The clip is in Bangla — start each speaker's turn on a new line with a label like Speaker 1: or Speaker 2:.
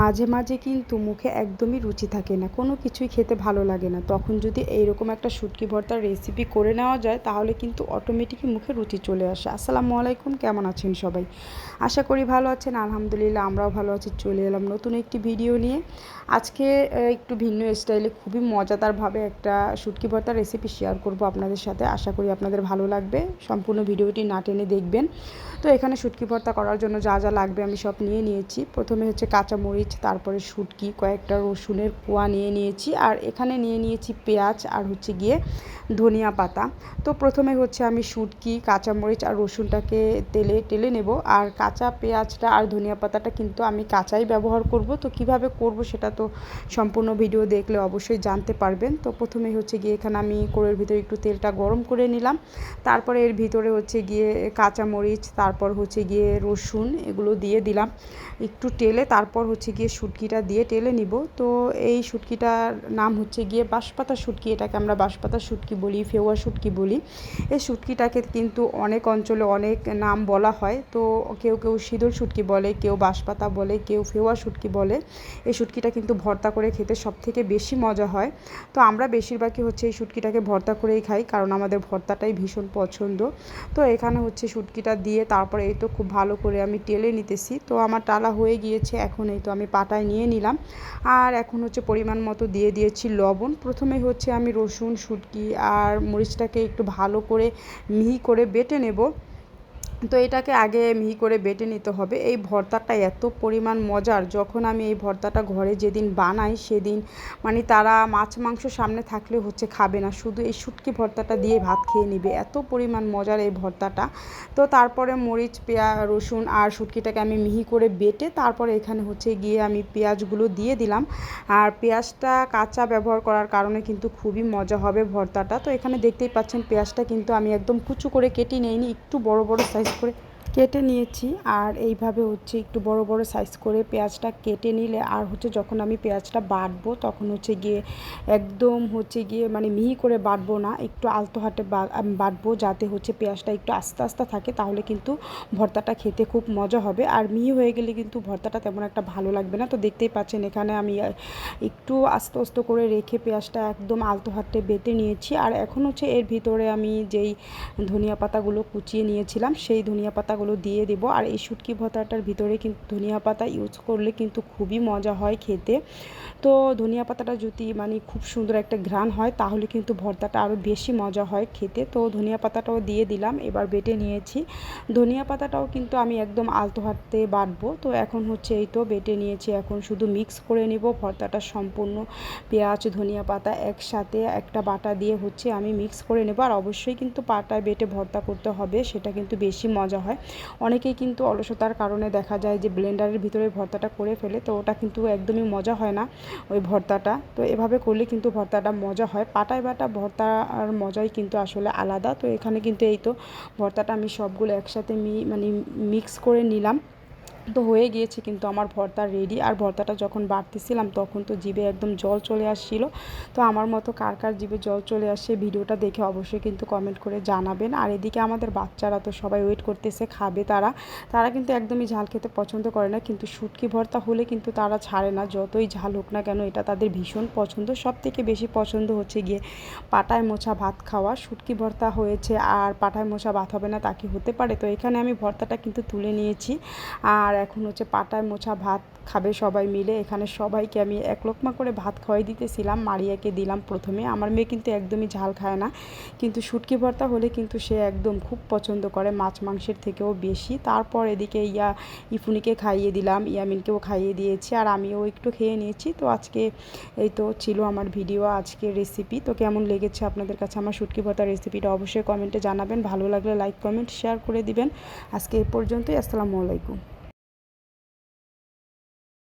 Speaker 1: মাঝে মাঝে কিন্তু মুখে একদমই রুচি থাকে না, কোনো কিছুই খেতে ভালো লাগে না। তখন যদি এইরকম একটা শুটকি ভর্তার রেসিপি করে নেওয়া যায়, তাহলে কিন্তু অটোমেটিকই মুখে রুচি চলে আসে। আসসালামু আলাইকুম, কেমন আছেন সবাই? আশা করি ভালো আছেন, আলহামদুলিল্লাহ আমরাও ভালো আছি, চলে এলাম নতুন একটি ভিডিও নিয়ে। আজকে একটু ভিন্ন স্টাইলে খুবই মজাদারভাবে একটা শুটকি ভর্তার রেসিপি শেয়ার করব আপনাদের সাথে। আশা করি আপনাদের ভালো লাগবে, সম্পূর্ণ ভিডিওটি না টেনে দেখবেন। তো এখানে শুটকি ভর্তা করার জন্য যা যা লাগবে আমি সব নিয়ে নিয়েছি। প্রথমে হচ্ছে কাঁচামরিচ তারপরে শুটকি, কয়েকটা রসুনের কোয়া নিয়ে নিয়েছি। আর এখানে নিয়ে নিয়েছি পেঁয়াজ আর হচ্ছে গিয়ে ধনিয়া পাতা। তো প্রথমে হচ্ছে আমি শুটকি কাঁচামরিচ আর রসুনটাকে তেলে, টেলে নেব। আর কাঁচা পেঁয়াজটা আর ধনিয়া পাতাটা কিন্তু আমি কাঁচাই ব্যবহার করব। তো কীভাবে করব সেটা তো সম্পূর্ণ ভিডিও দেখলে অবশ্যই জানতে পারবেন। তো প্রথমে হচ্ছে গিয়ে এখানে আমি কোড়ের ভিতরে একটু তেলটা গরম করে নিলাম। তারপরে এর ভিতরে হচ্ছে গিয়ে কাঁচামরিচ তারপর হচ্ছে গিয়ে রসুন, এগুলো দিয়ে দিলাম। একটু টেলে তারপর হচ্ছে গিয়ে শুটকিটা দিয়ে টেলে নিব। তো এই শুটকিটার নাম হচ্ছে গিয়ে বাঁশপাতা শুটকি। এটাকে আমরা বাঁশপাতা শুটকি বলি, ফেওয়া শুটকি বলি। এই শুটকিটাকে কিন্তু অনেক অঞ্চলে অনেক নাম বলা হয়। তো কেউ কেউ সিঁদুর শুটকি বলে, কেউ বাঁশপাতা বলে, কেউ ফেওয়া শুটকি বলে। এই শুটকিটা কিন্তু ভর্তা করে খেতে সবথেকে বেশি মজা হয়। তো আমরা বেশিরভাগই হচ্ছে এই শুটকিটাকে ভর্তা করেই খাই, কারণ আমাদের ভর্তাটাই ভীষণ পছন্দ। তো এখানে হচ্ছে শুটকিটা দিয়ে তারপরে এই তো খুব ভালো করে আমি টেলে নিতেছি। তো আমার টালা হয়ে গিয়েছে, এখন এই তো আমি পাটায় নিয়ে নিলাম। আর এখন হচ্ছে পরিমাণ মতো দিয়ে দিয়েছি লবণ। প্রথমে হচ্ছে আমি রসুন, শুটকি আর মরিচটাকে একটু ভালো করে মিহি করে বেটে নেব। তো এটাকে আগে মিহি করে বেটে নিতে হবে। এই ভর্তাটা এত পরিমাণ মজার। যখন আমি এই ভর্তাটা ঘরে যেদিন বানাই সেদিন মানে তারা মাছ, মাংস সামনে থাকলে হচ্ছে খাবে না। শুধু এই শুটকি ভর্তাটা দিয়ে ভাত খেয়ে নেবে। এত পরিমাণ মজার এই ভর্তাটা। তো তারপরে মরিচ পেঁয়া রসুন আর শুটকিটাকে আমি মিহি করে বেটে তারপরে এখানে হচ্ছে গিয়ে আমি পেঁয়াজগুলো দিয়ে দিলাম। আর পেঁয়াজটা কাঁচা ব্যবহার করার কারণে কিন্তু খুবই মজা হবে ভর্তাটা। তো এখানে দেখতেই পাচ্ছেন পেঁয়াজটা কিন্তু আমি একদম কুচু করে কেটে নিইনি। একটু বড় বড় সাইজ সাইজ করে কেটে নিয়েছি আর এইভাবে হচ্ছে একটু বড় বড় সাইজ করে পেঁয়াজটা কেটে নিলে আর হচ্ছে যখন আমি পেঁয়াজটা বাটবো তখন হচ্ছে গিয়ে একদম হচ্ছে গিয়ে মানে মিহি করে বাটবো না, একটু আলতো হাটে বাটবো যাতে হচ্ছে পেঁয়াজটা একটু আস্তে আস্তে থাকে তাহলে কিন্তু ভর্তাটা খেতে খুব মজা হবে। আর মিহি হয়ে গেলে কিন্তু ভর্তাটা তেমন একটা ভালো লাগবে না। তো দেখতেই পাচ্ছেন এখানে আমি একটু আস্তে আস্তে করে রেখে পেঁয়াজটা একদম আলতো হাতে বেটে নিয়েছি। আর এখন হচ্ছে এর ভিতরে আমি যেই ধনিয়া পাতাগুলো কুচিয়ে নিয়েছিলাম, সেই ধনিয়া পাতাগুলো পাতাগুলো দিয়ে দেব। আর এই শুটকি ভর্তাটার ভিতরে কিন্তু ধনিয়া পাতা ইউজ করলে কিন্তু খুবই মজা হয় খেতে। তো ধনিয়া পাতাটা যদি মানে খুব সুন্দর একটা ঘ্রাণ হয়, তাহলে কিন্তু ভর্তাটা আরও বেশি মজা হয় খেতে। তো ধনিয়া পাতাটাও দিয়ে দিলাম, এবার বেটে নিয়েছি। ধনিয়া পাতাটাও কিন্তু আমি একদম আলতো হাতে বাটবো। তো এখন হচ্ছে এই তো বেটে নিয়েছি। এখন শুধু মিক্স করে নেব ভর্তাটা সম্পূর্ণ। পেঁয়াজ, ধনিয়া পাতা একসাথে একটা বাটা দিয়ে হচ্ছে আমি মিক্স করে নেব। আর অবশ্যই কিন্তু পাটায় বেটে ভর্তা করতে হবে, সেটা কিন্তু বেশি মজা হয়। অনেকেই কিন্তু অলসতার কারণে দেখা যায় যে ব্লেন্ডারের ভিতরে ভর্তাটা করে ফেলে, তো ওটা কিন্তু একদমই মজা হয় না ওই ভর্তাটা। তো এভাবে করলে কিন্তু ভর্তাটা মজা হয়। পাটায় বাটা ভর্তার মজাই কিন্তু আসলে আলাদা। তো এখানে কিন্তু এই তো ভর্তাটা আমি সবগুলো একসাথে মি মানে মিক্স করে নিলাম। তো হয়ে গিয়েছে, কিন্তু আমার ভর্তা রেডি আর ভর্তাটা যখন বাড়তেছিলাম তখন তো জিভে একদম জল চলে আসছিল। তো আমার মতো কার কার জিভে জল চলে আসে ভিডিওটা দেখে অবশ্যই কিন্তু কমেন্ট করে জানাবেন। আর এদিকে আমাদের বাচ্চারা তো সবাই ওয়েট করতেছে, খাবে তারা। তারা কিন্তু একদমই ঝাল খেতে পছন্দ করে না, কিন্তু শুটকি ভর্তা হলে কিন্তু তারা ছাড়ে না। যতই ঝাল হোক না কেন এটা তাদের ভীষণ পছন্দ। সব থেকে বেশি পছন্দ হচ্ছে গিয়ে পাটায় মোছা ভাত খাওয়া। শুটকি ভর্তা হয়েছে আর পাটায় মোছা ভাত হবে না তা কি হতে পারে? তো এখানে আমি ভর্তাটা কিন্তু তুলে নিয়েছি। আর এখন হচ্ছে পাটায় মোছা ভাত খাবে সবাই মিলে। এখানে সবাইকে আমি এক লোকমা করে ভাত খাওয়াই দিতেছিলাম, মারিয়াকে দিলাম প্রথমে। আমার মেয়ে কিন্তু একদমই ঝাল খায় না, কিন্তু শুটকি ভর্তা হলে কিন্তু সে একদম খুব পছন্দ করে, মাছ মাংসের থেকেও বেশি। তারপর এদিকে ইয়া, ইফুনিকে খাইয়ে দিলাম, ইয়ামিনকেও খাইয়ে দিয়েছি, আর আমিও একটু খেয়ে নিয়েছি। তো আজকে এই তো ছিল আমার ভিডিও, আজকের রেসিপি তো কেমন লেগেছে আপনাদের কাছে আমার শুটকি ভর্তার রেসিপিটা অবশ্যই কমেন্টে জানাবেন। ভালো লাগলে লাইক কমেন্ট শেয়ার করে দিবেন। আজকে এ পর্যন্তই, আসসালামু আলাইকুম।